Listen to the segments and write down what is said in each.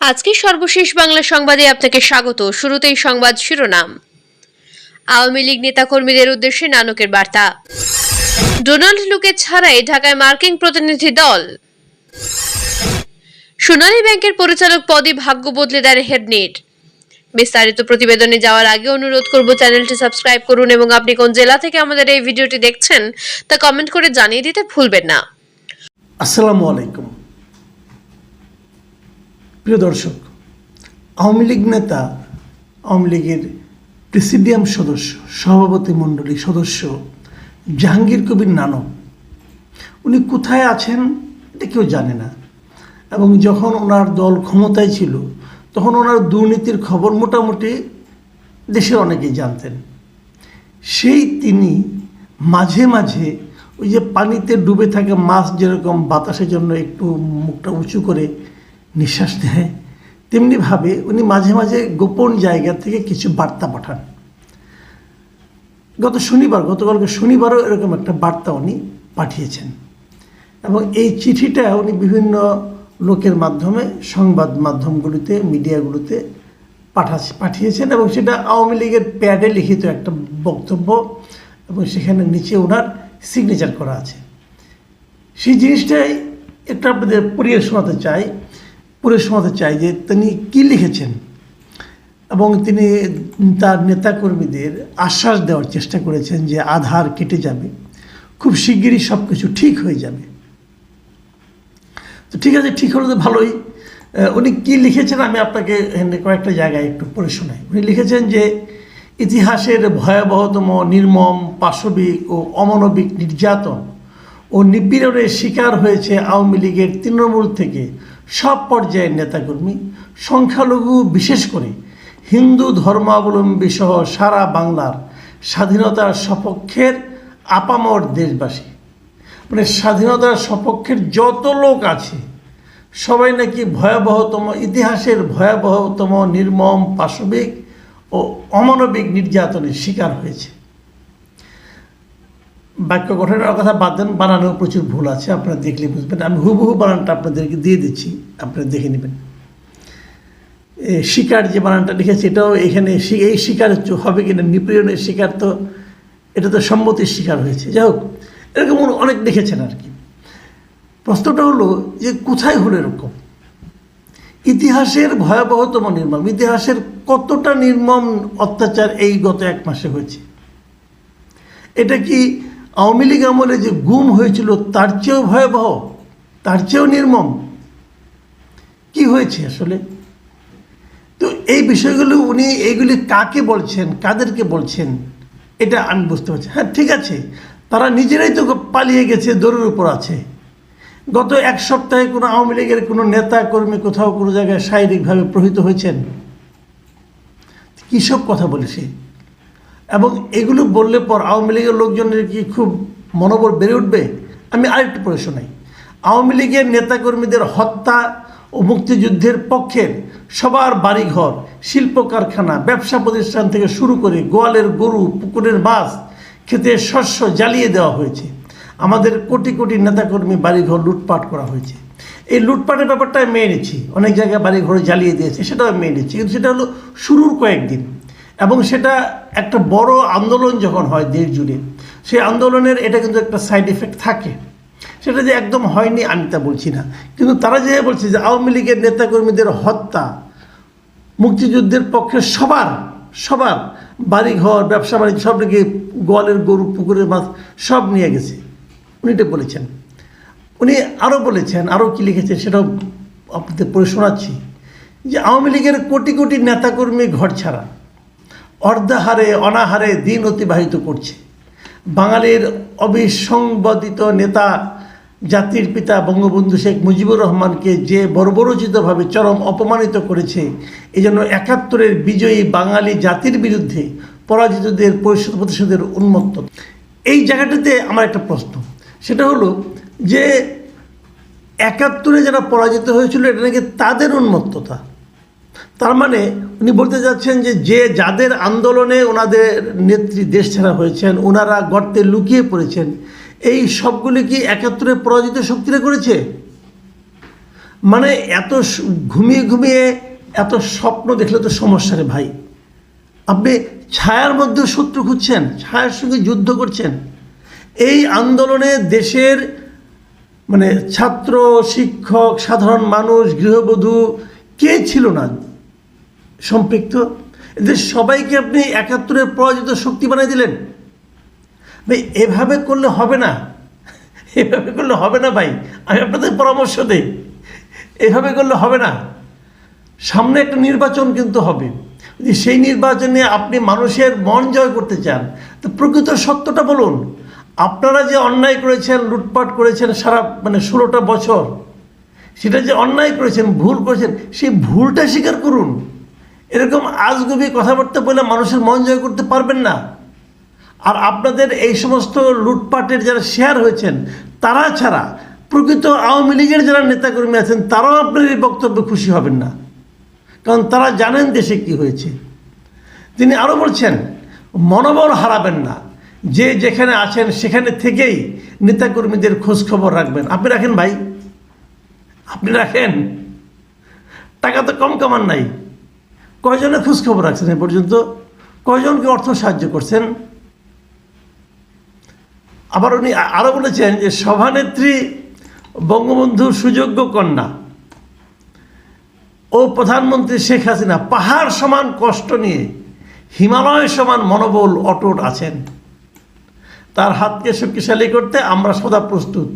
আজকে সর্বশেষ বাংলা সংবাদে আপনাকে স্বাগত। শুরুতেই সংবাদ শিরোনাম। আওয়ামী লীগ নেতাকর্মীদের উদ্দেশ্যে নানকের বার্তা। ডোনাল্ড লুকে ছাড়াই ঢাকায় মার্কিন প্রতিনিধি দল। সোনালী ব্যাংকের পরিচালক পদে ভাগ্য বদলে দেয় হেডনেট বিস্তারিত প্রতিবেদনে যাওয়ার আগে অনুরোধ করব চ্যানেলটি সাবস্ক্রাইব করুন এবং আপনি কোন জেলা থেকে আমাদের এই ভিডিওটি দেখছেন তা কমেন্ট করে জানিয়ে দিতে ভুলবেন না। আসসালামু আলাইকুম। প্রিয় দর্শক, আওয়ামী লীগ নেতা, আওয়ামী লীগের প্রেসিডিয়াম সদস্য, সভাপতি মণ্ডলী সদস্য জাহাঙ্গীর কবির নানক, উনি কোথায় আছেন এটা কেউ জানে না। এবং যখন ওনার দল ক্ষমতায় ছিল, তখন ওনার দুর্নীতির খবর মোটামুটি দেশের অনেকেই জানতেন। সেই তিনি মাঝে মাঝে ওই যে পানিতে ডুবে থাকে মাছ যেরকম বাতাসের জন্য একটু মুখটা উঁচু করে নিঃশ্বাস নেয়। তেমনিভাবে উনি মাঝে মাঝে গোপন জায়গা থেকে কিছু বার্তা পাঠান। গত শনিবার, গতকালকে শনিবারও এরকম একটা বার্তা উনি পাঠিয়েছেন। এবং এই চিঠিটা উনি বিভিন্ন লোকের মাধ্যমে, সংবাদ মাধ্যমগুলিতে, মিডিয়াগুলোতে পাঠাচ্ছে পাঠিয়েছেন এবং সেটা আওয়ামী লীগের প্যাডে লিখিত একটা বক্তব্য এবং সেখানে নিচে ওনার সিগনেচার করা আছে। সেই জিনিসটাই একটু আপনাদের পড়িয়ে শোনাতে চাই। পড়ে শোনাতে চাই যে তিনি কী লিখেছেন এবং তিনি তার নেতাকর্মীদের আশ্বাস দেওয়ার চেষ্টা করেছেন যে আধার কেটে যাবে, খুব শিগগিরই সব কিছু ঠিক হয়ে যাবে। তো ঠিক আছে, ঠিক হলে তো ভালোই। উনি কি লিখেছেন আমি আপনাকে কয়েকটা জায়গায় একটু পড়ে শোনাই। উনি লিখেছেন যে, ইতিহাসের ভয়াবহতম, নির্মম, পাশবিক ও অমানবিক নির্যাতন ও নিপীড়নের শিকার হয়েছে আওয়ামী লীগের তৃণমূল থেকে সব পর্যায়ের নেতাকর্মী, সংখ্যালঘু বিশেষ করে হিন্দু ধর্মাবলম্বী সহ সারা বাংলার স্বাধীনতার সপক্ষের আপামর দেশবাসী। মানে স্বাধীনতার সপক্ষের যত লোক আছে, সবাই নাকি ভয়াবহতম, ইতিহাসের ভয়াবহতম, নির্মম, পাশবিক ও অমানবিক নির্যাতনের শিকার হয়েছে। বাক্য গঠনের কথা বাদ দেন বানানো প্রচুর ভুল আছে, আপনারা দেখলে বুঝবেন। আমি হুবহু বানানটা আপনাদেরকে দিয়ে দিচ্ছি, আপনারা দেখে নেবেন। শিকার যে বানানটা লিখেছে, এটাও এখানে এই শিকার হবে কিনা, নিপীড়নের শিকার তো, এটা তো সম্মতির শিকার হয়েছে। যাই হোক, এরকম অনেক লিখেছেন আর কি। প্রশ্নটা হলো যে, কোথায় হলো এরকম? ইতিহাসের ভয়াবহতম নির্মম, ইতিহাসের কতটা নির্মম অত্যাচার এই গত এক মাসে হয়েছে? এটা কি আওয়ামী লীগ আমলে যে গুম হয়েছিল, তার চেয়েও ভয়াবহ, তার চেয়েও নির্মম, কি হয়েছে আসলে? তো এই বিষয়গুলো উনি, এইগুলি কাকে বলছেন, কাদেরকে বলছেন, এটা আমি বুঝতে পারছি হ্যাঁ ঠিক আছে, তারা নিজেরাই তো পালিয়ে গেছে, দৌড়ের উপর আছে। গত এক সপ্তাহে কোনো আওয়ামী লীগের কোনো নেতা, কর্মী কোথাও কোনো জায়গায় শারীরিকভাবে প্রহিত হয়েছেন? কী সব কথা বলেছে? এবং এগুলো বললে পর আওয়ামী লীগের লোকজনের কি খুব মনোবল বেড়ে উঠবে? আমি আরেকটু পড়ে শোনাই। আওয়ামী লীগের নেতাকর্মীদের হত্যা ও মুক্তিযুদ্ধের পক্ষের সবার বাড়িঘর শিল্প কারখানা ব্যবসা প্রতিষ্ঠান থেকে শুরু করে গোয়ালের গরু, পুকুরের মাছ খেতে শস্য জ্বালিয়ে দেওয়া হয়েছে। আমাদের কোটি কোটি নেতাকর্মী বাড়িঘর লুটপাট করা হয়েছে। এই লুটপাটের ব্যাপারটা আমি মেনে নিচ্ছি। অনেক জায়গায় বাড়িঘর জ্বালিয়ে দিয়েছে, সেটাও আমি মেনে নিচ্ছি। কিন্তু সেটা হলো শুরুর কয়েকদিন। এবং সেটা একটা বড় আন্দোলন যখন হয় দেশ জুড়ে, সেই আন্দোলনের এটা কিন্তু একটা সাইড এফেক্ট থাকে। সেটা যে একদম হয়নি আমি তা বলছি না। কিন্তু তারা যে বলছে যে আওয়ামী লীগের নেতাকর্মীদের হত্যা, মুক্তিযুদ্ধের পক্ষে সবার সবার বাড়িঘর, ব্যবসা বাণিজ্য সব নাকি গোয়ালের গরু, পুকুরের মাছ সব নিয়ে গেছে। উনি এটা বলেছেন। উনি আরও বলেছেন আরও কী লিখেছেন সেটাও আপনাদের পড়ে শোনাচ্ছি যে আওয়ামী লীগের কোটি কোটি নেতাকর্মী ঘর ছাড়া অর্ধাহারে, অনাহারে দিন অতিবাহিত করছে। বাঙালির অবিসংবাদিত নেতা, জাতির পিতা বঙ্গবন্ধু শেখ মুজিবুর রহমানকে যে বর্বরচিতভাবে চরম অপমানিত করেছে এই জন্য একাত্তরের বিজয়ী বাঙালি জাতির বিরুদ্ধে পরাজিতদের পরিশোধ প্রতিশোধের উন্মত্ত। এই জায়গাটাতে আমার একটা প্রশ্ন। সেটা হলো যে একাত্তরে যারা পরাজিত হয়েছিল, এটা নাকি তাদের উন্মত্ততা? তার মানে উনি বলতে যাচ্ছেন যে যে যাদের আন্দোলনে ওনাদের নেত্রী দেশ ছাড়া হয়েছেন, ওনারা গর্তে লুকিয়ে পড়েছেন, এই সবগুলি কি একাত্তরে পরাজিত শক্তিরা করেছে? মানে এত ঘুমিয়ে ঘুমিয়ে এত স্বপ্ন দেখলে তো সমস্যা রে ভাই। আপনি ছায়ার মধ্যে শত্রু খুঁজছেন, ছায়ার সঙ্গে যুদ্ধ করছেন। এই আন্দোলনে দেশের মানে ছাত্র, শিক্ষক, সাধারণ মানুষ, গৃহবধূ কে ছিল না? সম্পৃক্ত। এদের সবাইকে আপনি একাত্তরের পরাজিত শক্তি বানিয়ে দিলেন। ভাই, এভাবে করলে হবে না। এভাবে করলে হবে না ভাই। আমি আপনাদের পরামর্শ দিই। এভাবে করলে হবে না। সামনে একটা নির্বাচন কিন্তু হবে। যদি সেই নির্বাচনে আপনি মানুষের মন জয় করতে চান, তো প্রকৃত সত্যটা বলুন। আপনারা যে অন্যায় করেছেন, লুটপাট করেছেন সারা মানে ষোলোটা বছর, সেটা যে অন্যায় করেছেন, ভুল করেছেন, সেই ভুলটা স্বীকার করুন। এরকম আজগুবি কথাবার্তা বলে মানুষের মন জয় করতে পারবেন না। আর আপনাদের এই সমস্ত লুটপাটের যারা শেয়ার হয়েছেন, তারা ছাড়া প্রকৃত আওয়ামী লীগের যারা নেতাকর্মী আছেন, তারাও আপনার এই বক্তব্যে খুশি হবেন না। কারণ তারা জানেন দেশে কি হয়েছে। তিনি আরও বলছেন, মনোবল হারাবেন না। যে যেখানে আছেন, সেখানে থেকেই নেতাকর্মীদের খোঁজ খবর রাখবেন। আপনি রাখেন ভাই। আপনি রাখেন। টাকা তো কম কামান নাই। কয়জনের খোঁজ খবর রাখছেন এ পর্যন্ত? কয়জনকে অর্থ সাহায্য করছেন? আবার উনি আরও বলেছেন যে সভানেত্রী বঙ্গবন্ধুর সুযোগ্য কন্যা ও প্রধানমন্ত্রী শেখ হাসিনা পাহাড় সমান কষ্ট নিয়ে হিমালয় সমান মনোবল অটুট আছেন। তার হাতকে শক্তিশালী করতে আমরা সদা প্রস্তুত।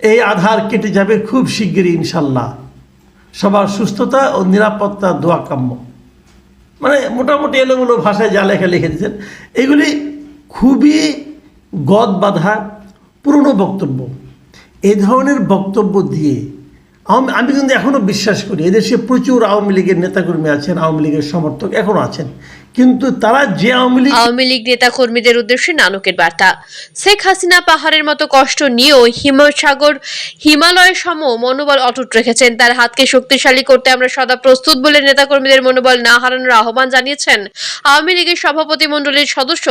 এই আধার কেটে যাবে খুব শিগগিরই ইনশাল্লাহ। সবার সুস্থতা ও নিরাপত্তা দোয়া কাম্য। মানে মোটামুটি এলোমেলো ভাষায় যা লেখা লিখে দিয়েছেন, এগুলি খুবই গদ বাধা, পুরনো বক্তব্য। এ ধরনের বক্তব্য দিয়ে আওয়ামী- আমি কিন্তু এখনও বিশ্বাস করি, এদেশে প্রচুর আওয়ামী লীগের নেতাকর্মী আছেন, আওয়ামী লীগের সমর্থক এখনও আছেন। কিন্তু তারা যে আওয়ামী লীগ আওয়ামী লীগ নেতা কর্মীদের উদ্দেশ্যে নানকের বার্তা। শেখ হাসিনা পাহাড়ের মতো কষ্ট নিয়েও হিমসাগর হিমালয় সম মনোবল অটুট রেখেছেন। তার হাতকে শক্তিশালী করতে আমরা সদা প্রস্তুত বলে নেতা কর্মীদের মনোবল না হারানোর আহ্বান জানিয়েছেন আওয়ামী লীগের সভাপতি মণ্ডলীর সদস্য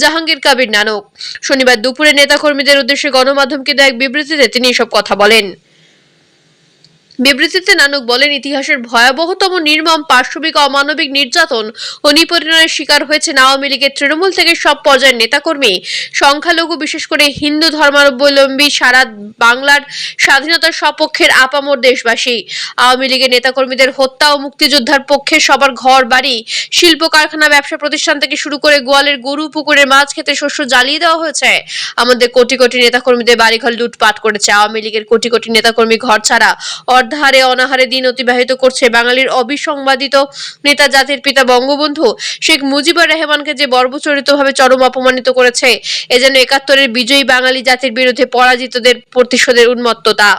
জাহাঙ্গীর কাবির নানক। শনিবার দুপুরে নেতা কর্মীদের উদ্দেশ্যে গণমাধ্যমকে দেওয়া এক বিবৃতিতে তিনি এসব কথা বলেন। বিবৃতিতে নানক বলেন, ইতিহাসের ভয়াবহতম নির্মম পার্শ্ববিক অমানবিক নির্যাতন ও নিপীড়নের শিকার হয়েছে আওয়ামী লীগের তৃণমূল থেকে সব পর্যায়ের নেতাকর্মী। সংখ্যালঘু, বিশেষ করে হিন্দু ধর্মাবলম্বী, সারা বাংলার স্বাধীনতার সপক্ষের আপামর দেশবাসী। আওয়ামী লীগের নেতাকর্মীদের হত্যা ও মুক্তিযোদ্ধার পক্ষে সবার ঘর, বাড়ি, শিল্প, কারখানা, ব্যবসা প্রতিষ্ঠান থেকে শুরু করে গোয়ালের গরু, পুকুরের মাছ খেতে শস্য জ্বালিয়ে দেওয়া হয়েছে। আমাদের কোটি কোটি নেতাকর্মীদের বাড়িঘর লুটপাট করেছে। আওয়ামী লীগের কোটি কোটি নেতাকর্মী ঘর ছাড়া অর্ধাহারে অনাহারে দিন অতিবাহিত করছে বাঙালির অবিসংবাদিত নেতা জাতির পিতা বঙ্গবন্ধু শেখ মুজিবুর রহমানকে যে বর্বচরিতভাবে চরম অপমানিত করেছে, এ যেন একাত্তরের বিজয়ী বাঙালি জাতির বিরুদ্ধে পরাজিতদের প্রতিশোধের উন্মত্ততা।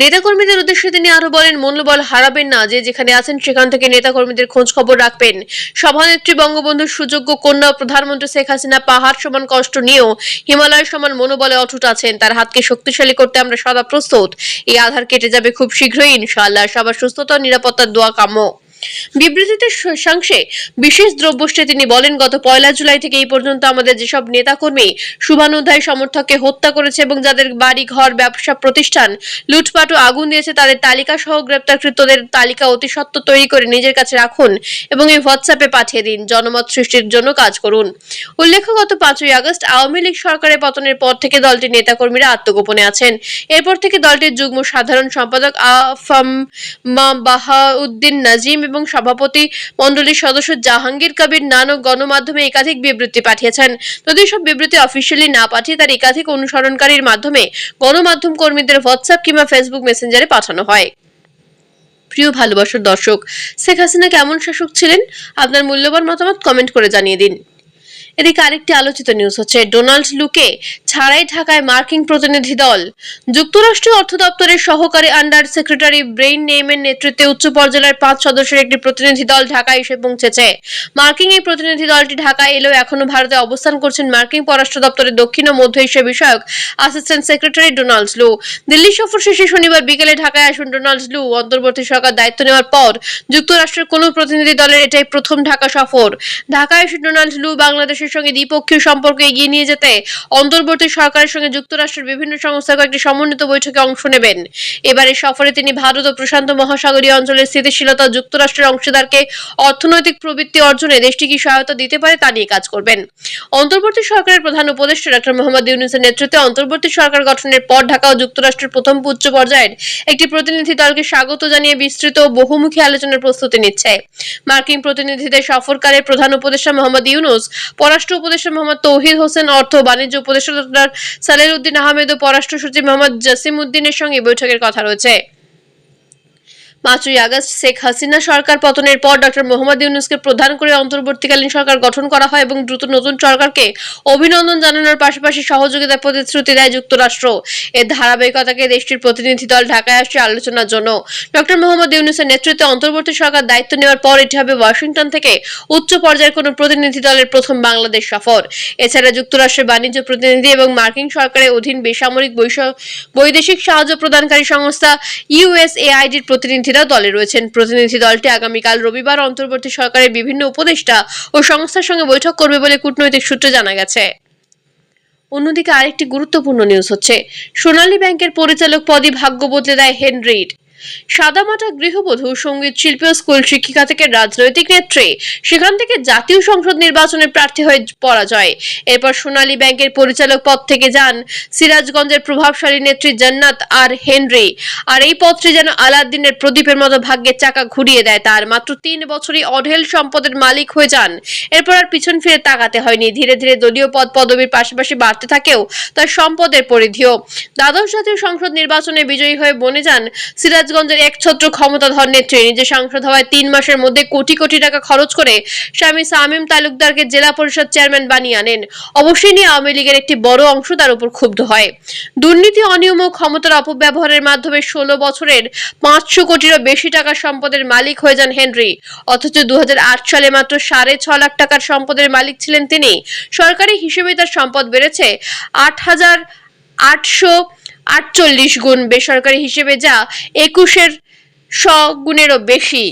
নেতাকর্মীদের উদ্দেশ্যে তিনি আরও বলেন, মনোবল হারাবেন না। যে যেখানে আছেন, সেখান থেকে নেতাকর্মীদের খোঁজ খবর রাখবেন। সভানেত্রী বঙ্গবন্ধুর সুযোগ্য কন্যা প্রধানমন্ত্রী শেখ হাসিনা পাহাড় সমান কষ্ট নিয়েও হিমালয় সমান মনোবলে অটুট আছেন। তার হাতকে শক্তিশালী করতে আমরা সদা প্রস্তুত। এই আধার কেটে যাবে খুব শীঘ্রই, ইনশাআল্লাহ। সবার সুস্থতা, নিরাপত্তার দোয়া কাম্য। বিবৃতিতে শশাংশে বিশেষ দ্রব্যষ্ঠে তিনি বলেন, গত পয়লা জুলাই থেকে এই পর্যন্ত আমাদের যেসব নেতাকর্মী, শুভানুধ্যায় সমর্থককে হত্যা করেছে এবং যাদের বাড়ি, ঘর, ব্যবসা, প্রতিষ্ঠান লুটপাট ও আগুন দিয়েছে, তাদের তালিকা সহ গ্রেপ্তারকৃতদের তালিকা অতি সত্ত্ব তৈরি করে নিজের কাছে রাখুন এবং এই হোয়াটসঅ্যাপে পাঠিয়ে দিন, জনমত সৃষ্টির জন্য কাজ করুন। উল্লেখ্য, গত পাঁচই আগস্ট আওয়ামী লীগ সরকারের পতনের পর থেকে দলটির নেতাকর্মীরা আত্মগোপনে আছেন। এরপর থেকে দলটির যুগ্ম সাধারণ সম্পাদক আফাম বাহাউদ্দিন নাজিম এবং সভাপতি মন্ডলীর সদস্য জাহাঙ্গীর কবির নানক গণমাধ্যমে একাধিক বিবৃতি পাঠিয়েছেন। যদি সব বিবৃতি অফিসিয়ালি না পাঠিয়ে, তার একাধিক অনুসরণকারীর মাধ্যমে গণমাধ্যম কর্মীদের হোয়াটসঅ্যাপ কিংবা ফেসবুক মেসেঞ্জারে পাঠানো হয়। প্রিয় ভালোবাসার দর্শক, শেখ হাসিনা কেমন শাসক ছিলেন? আপনার মূল্যবান মতামত কমেন্ট করে জানিয়ে দিন। এদিকে আরেকটি আলোচিত নিউজ হচ্ছে, ডোনাল্ড লুকে ছাড়াই ঢাকায় মার্কিন প্রতিনিধি দল। যুক্তরাষ্ট্রীয় অর্থ দপ্তরের সহকারী আন্ডার সেক্রেটারি ব্রেইন নেইমের নেতৃত্বে উচ্চ পর্যায়ের পাঁচ সদস্যের একটি প্রতিনিধি দল ঢাকায় এসে পৌঁছেছে। মার্কিন এই প্রতিনিধি দলটি ঢাকায় এলেও এখনও ভারতে অবস্থান করছেন মার্কিন পররাষ্ট্র দপ্তরের দক্ষিণ ও মধ্য এশিয়া বিষয়ক অ্যাসিস্ট্যান্ট সেক্রেটারি ডোনাল্ড লু। দিল্লি সফর শেষে শনিবার বিকেলে ঢাকায় আসেন ডোনাল্ড লু। অন্তর্বর্তী সরকার দায়িত্ব নেওয়ার পর যুক্তরাষ্ট্রের কোনো প্রতিনিধি দলের এটাই প্রথম ঢাকা সফর। ঢাকায় এসে ডোনাল্ড লু বাংলাদেশের বাংলাদেশের সঙ্গে দ্বিপক্ষীয় সম্পর্ক এগিয়ে নিয়ে যেতে অন্তর্বর্তী সরকারের সঙ্গে যুক্তরাষ্ট্রের বিভিন্ন সংস্থার কয়েকটি সমন্বিত বৈঠকে অংশ নেবেন। এবারে সফরে তিনি ভারত ও প্রশান্ত মহাসাগরীয় অঞ্চলের স্থিতিশীলতা যুক্তরাষ্ট্রের অংশীদারকে অর্থনৈতিক প্রবৃত্তি অর্জনে দেশটি কি সহায়তা দিতে পারে তা নিয়ে কাজ করবেন। অন্তর্বর্তী সরকারের প্রধান উপদেষ্টা ডক্টর মোহাম্মদ ইউনুসের নেতৃত্বে অন্তর্বর্তী সরকার গঠনের পর ঢাকা ও যুক্তরাষ্ট্রের প্রথম উচ্চ পর্যায়ের একটি প্রতিনিধি দলকে স্বাগত জানিয়ে বিস্তৃত ও বহুমুখী আলোচনার প্রস্তুতি নিচ্ছে। মার্কিন প্রতিনিধিদের সফরকালে প্রধান উপদেষ্টা মোহাম্মদ ইউনুস পররাষ্ট্র উপদেষ্টা মোহাম্মদ তৌহিদ হোসেন, অর্থ বাণিজ্য উপদেষ্টা ডক্টর সালের উদ্দিন আহমেদ ও পররাষ্ট্র সচিব মোহাম্মদ জাসিম উদ্দিনের সঙ্গে বৈঠকের কথা রয়েছে। পাঁচই আগস্ট শেখ হাসিনা সরকার পতনের পর ডক্টর মোহাম্মদ ইউনুসকে প্রধান করে অন্তর্বর্তীকালীন সরকার গঠন করা হয় এবং দ্রুত নতুন সরকারকে অভিনন্দন জানানোর পাশাপাশি সহযোগিতার প্রতিশ্রুতি দেয় যুক্তরাষ্ট্র। এর ধারাবাহিকতাকে দেশটির প্রতিনিধি দল ঢাকায় আসছে আলোচনার জন্য। ডক্টর মোহাম্মদ ইউনুসের নেতৃত্বে অন্তর্বর্তী সরকার দায়িত্ব নেওয়ার পর এটি হবে ওয়াশিংটন থেকে উচ্চ পর্যায়ের কোনো প্রতিনিধি দলের প্রথম বাংলাদেশ সফর। এছাড়া যুক্তরাষ্ট্রের বাণিজ্য প্রতিনিধি এবং মার্কিন সরকারের অধীন বেসামরিক বৈদেশিক সাহায্য প্রদানকারী সংস্থা ইউএসএআইডির প্রতিনিধিরা দলে রয়েছেন। প্রতিনিধি দলটি আগামীকাল রবিবার অন্তর্বর্তী সরকারের বিভিন্ন উপদেষ্টা ও সংস্থার সঙ্গে বৈঠক করবে বলে কূটনৈতিক সূত্রে জানা গেছে। অন্যদিকে আরেকটি গুরুত্বপূর্ণ নিউজ হচ্ছে। সোনালী ব্যাংকের পরিচালক পদে ভাগ্য বদলে দেয় হেনরিড সাদামাটা গৃহবধূ সংগীত শিল্পী ও স্কুল শিক্ষিকা থেকে রাজনৈতিক নেত্রী। সেখান থেকে জাতীয় সংসদ নির্বাচনে প্রার্থী হয়ে পরাজয়। এরপর সোনালী ব্যাংকের পরিচালক পদ থেকে যান সিরাজগঞ্জের প্রভাবশালী নেত্রী জান্নাত আর হেনরি। আর এই পদটি যেন আলাদ্দিনের প্রদীপের মতো ভাগ্যের চাকা ঘুরিয়ে দেয় তার। মাত্র তিন বছরই অঢেল সম্পদের মালিক হয়ে যান। এরপর আর পিছন ফিরে তাকাতে হয়নি। ধীরে ধীরে দলীয় পদ পদবীর পাশাপাশি বাড়তে থাকেও তার সম্পদের পরিধিও। দ্বাদশ জাতীয় সংসদ নির্বাচনে বিজয়ী হয়ে বনে যান সিরাজগঞ্জের একছত্র ক্ষমতাধর নেত্রী নিজে সাংসদ হওয়ায় তিন মাসের মধ্যে কোটি কোটি টাকা খরচ করে স্বামী সামিম তালুকদারকে জেলা পরিষদ চেয়ারম্যান বানিয়ে আনেন। অবশ্যই নিয়ে আওয়ামী লীগের একটি বড় অংশ তার উপর ক্ষুব্ধ হয়। দুর্নীতি, অনিয়ম ও ক্ষমতার অপব্যবহারের মাধ্যমে ষোলো বছরের পাঁচশো কোটিরও বেশি টাকার সম্পদের মালিক হয়ে যান হেনরি। অথচ দু হাজার আট সালে মাত্র সাড়ে ছ লাখ টাকার সম্পদের মালিক ছিলেন তিনি। সরকারি হিসেবে তার সম্পদ বেড়েছে। আট হাজার আটশো আটচল্লিশ গুণ বেসরকারি হিসেবে যা একুশের শ গুণেরও বেশি।